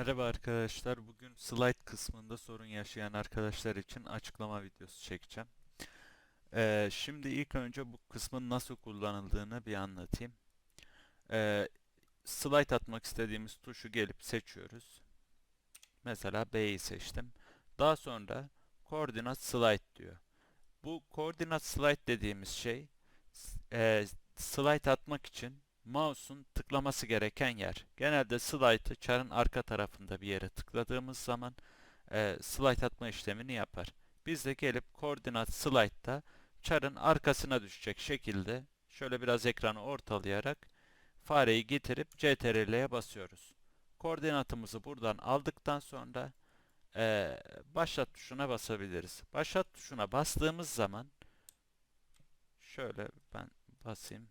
Merhaba arkadaşlar. Bugün slide kısmında sorun yaşayan arkadaşlar için açıklama videosu çekeceğim. Ee, şimdi ilk önce bu kısmın nasıl kullanıldığını bir anlatayım. Ee, slide atmak istediğimiz tuşu gelip seçiyoruz. Mesela B'yi seçtim. Daha sonra koordinat slide diyor. Bu koordinat slide dediğimiz şey e, slide atmak için mouse'un tıklaması gereken yer. Genelde slide'ı çarın arka tarafında bir yere tıkladığımız zaman e, slide atma işlemini yapar. Biz de gelip koordinat slide'da çarın arkasına düşecek şekilde şöyle biraz ekranı ortalayarak fareyi getirip CTRL'ye basıyoruz. Koordinatımızı buradan aldıktan sonra e, başlat tuşuna basabiliriz. Başlat tuşuna bastığımız zaman şöyle ben basayım.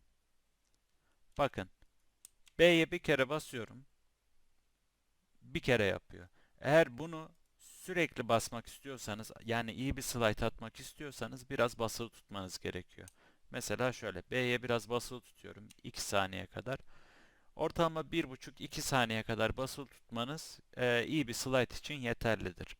Bakın B'ye bir kere basıyorum. Bir kere yapıyor. Eğer bunu sürekli basmak istiyorsanız yani iyi bir slide atmak istiyorsanız biraz basılı tutmanız gerekiyor. Mesela şöyle B'ye biraz basılı tutuyorum 2 saniye kadar. Ortalama 1,5-2 saniye kadar basılı tutmanız e, iyi bir slide için yeterlidir.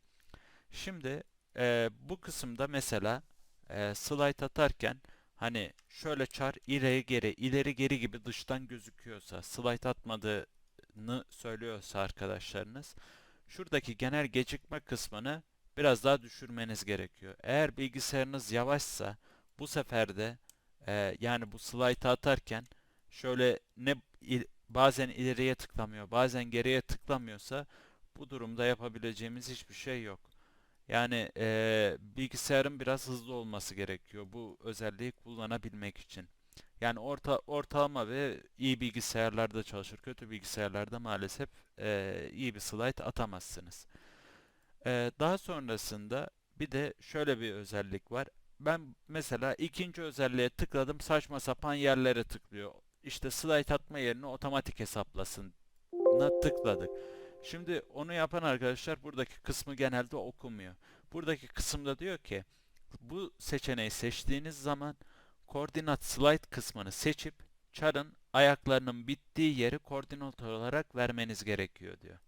Şimdi e, bu kısımda mesela e, slide atarken hani şöyle çar ileri geri ileri geri gibi dıştan gözüküyorsa slide atmadığını söylüyorsa arkadaşlarınız şuradaki genel gecikme kısmını biraz daha düşürmeniz gerekiyor. Eğer bilgisayarınız yavaşsa bu sefer de e, yani bu slide atarken şöyle ne il- bazen ileriye tıklamıyor bazen geriye tıklamıyorsa bu durumda yapabileceğimiz hiçbir şey yok. Yani eee, bilgisayarın biraz hızlı olması gerekiyor bu özelliği kullanabilmek için. Yani orta ortalama ve iyi bilgisayarlarda çalışır. Kötü bilgisayarlarda maalesef eee, iyi bir slide atamazsınız. Eee, daha sonrasında bir de şöyle bir özellik var. Ben mesela ikinci özelliğe tıkladım saçma sapan yerlere tıklıyor. İşte slide atma yerini otomatik hesaplasın tıkladık. Şimdi onu yapan arkadaşlar buradaki kısmı genelde okumuyor. Buradaki kısımda diyor ki bu seçeneği seçtiğiniz zaman koordinat slide kısmını seçip char'ın ayaklarının bittiği yeri koordinat olarak vermeniz gerekiyor diyor.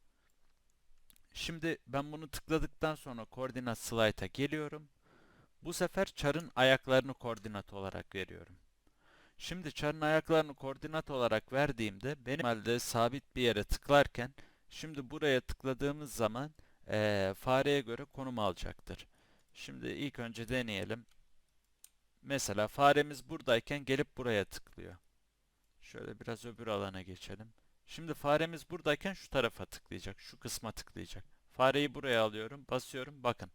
Şimdi ben bunu tıkladıktan sonra koordinat slide'a geliyorum. Bu sefer char'ın ayaklarını koordinat olarak veriyorum. Şimdi char'ın ayaklarını koordinat olarak verdiğimde benim halde sabit bir yere tıklarken şimdi buraya tıkladığımız zaman eee, fareye göre konum alacaktır. Şimdi ilk önce deneyelim. Mesela faremiz buradayken gelip buraya tıklıyor. Şöyle biraz öbür alana geçelim. Şimdi faremiz buradayken şu tarafa tıklayacak. Şu kısma tıklayacak. Fareyi buraya alıyorum. Basıyorum. Bakın.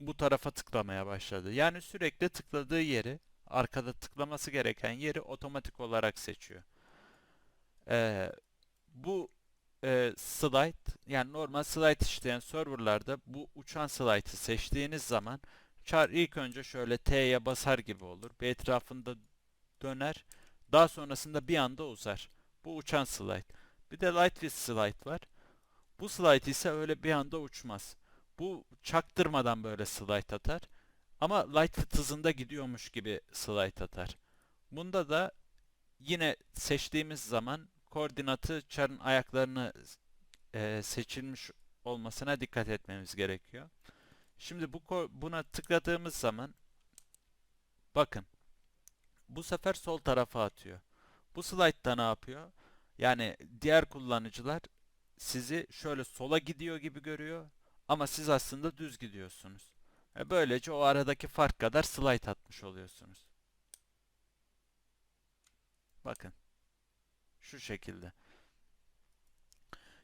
Bu tarafa tıklamaya başladı. Yani sürekli tıkladığı yeri arkada tıklaması gereken yeri otomatik olarak seçiyor. Ee, bu e, slide yani normal slide işleyen serverlarda bu uçan slide'ı seçtiğiniz zaman char ilk önce şöyle T'ye basar gibi olur. Bir etrafında döner. Daha sonrasında bir anda uzar. Bu uçan slide. Bir de Lightweight slide var. Bu slide ise öyle bir anda uçmaz. Bu çaktırmadan böyle slide atar. Ama Lightweight hızında gidiyormuş gibi slide atar. Bunda da yine seçtiğimiz zaman koordinatı char'ın ayaklarını e, seçilmiş olmasına dikkat etmemiz gerekiyor. Şimdi bu buna tıkladığımız zaman bakın bu sefer sol tarafa atıyor. Bu slide'da ne yapıyor? Yani diğer kullanıcılar sizi şöyle sola gidiyor gibi görüyor ama siz aslında düz gidiyorsunuz. E, Böylece o aradaki fark kadar slide atmış oluyorsunuz. Bakın şu şekilde.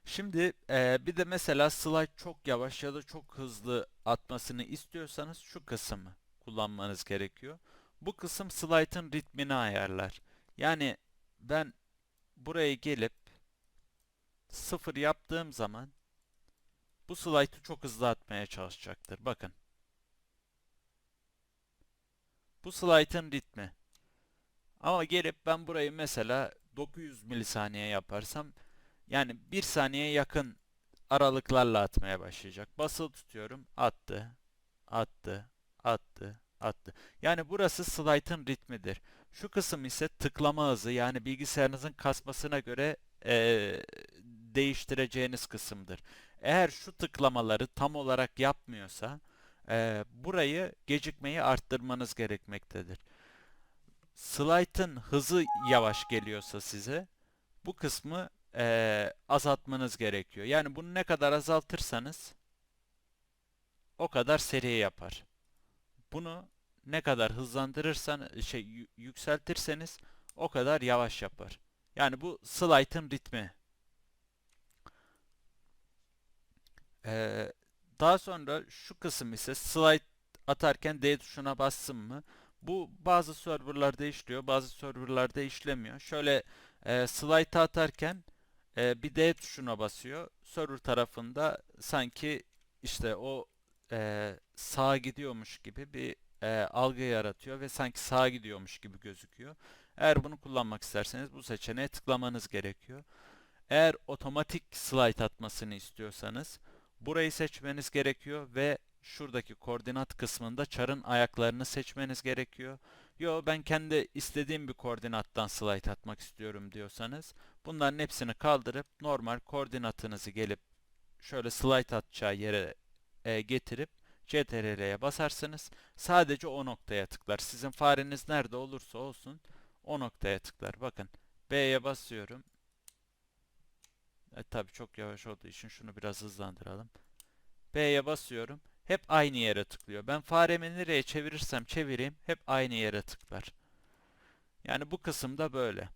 Şimdi e, bir de mesela slide çok yavaş ya da çok hızlı atmasını istiyorsanız şu kısmı kullanmanız gerekiyor. Bu kısım slide'ın ritmini ayarlar. Yani ben buraya gelip sıfır yaptığım zaman bu slide'ı çok hızlı atmaya çalışacaktır. Bakın. Bu slide'ın ritmi. Ama gelip ben burayı mesela 900 milisaniye yaparsam yani 1 saniye yakın aralıklarla atmaya başlayacak. Basılı tutuyorum. Attı. Attı. Attı. Attı. Yani burası slide'ın ritmidir. Şu kısım ise tıklama hızı yani bilgisayarınızın kasmasına göre eee, değiştireceğiniz kısımdır. Eğer şu tıklamaları tam olarak yapmıyorsa e, burayı gecikmeyi arttırmanız gerekmektedir. Slide'ın hızı yavaş geliyorsa size bu kısmı e, azaltmanız gerekiyor. Yani bunu ne kadar azaltırsanız o kadar seri yapar. Bunu ne kadar hızlandırırsan şey yü- yükseltirseniz o kadar yavaş yapar. Yani bu slide'ın ritmi. Ee, daha sonra şu kısım ise slide atarken D tuşuna bassın mı? Bu bazı serverlarda işliyor, bazı serverlarda işlemiyor. Şöyle e, slide atarken e, bir D tuşuna basıyor. Server tarafında sanki işte o e, sağa gidiyormuş gibi bir e, algı yaratıyor ve sanki sağa gidiyormuş gibi gözüküyor. Eğer bunu kullanmak isterseniz bu seçeneğe tıklamanız gerekiyor. Eğer otomatik slide atmasını istiyorsanız burayı seçmeniz gerekiyor ve şuradaki koordinat kısmında çarın ayaklarını seçmeniz gerekiyor. Yo ben kendi istediğim bir koordinattan slide atmak istiyorum diyorsanız bunların hepsini kaldırıp normal koordinatınızı gelip şöyle slide atacağı yere e, getirip CTRL'ye basarsınız. Sadece o noktaya tıklar. Sizin fareniz nerede olursa olsun o noktaya tıklar. Bakın B'ye basıyorum. E, tabii çok yavaş olduğu için şunu biraz hızlandıralım. B'ye basıyorum. Hep aynı yere tıklıyor. Ben faremi nereye çevirirsem çevireyim hep aynı yere tıklar. Yani bu kısımda böyle.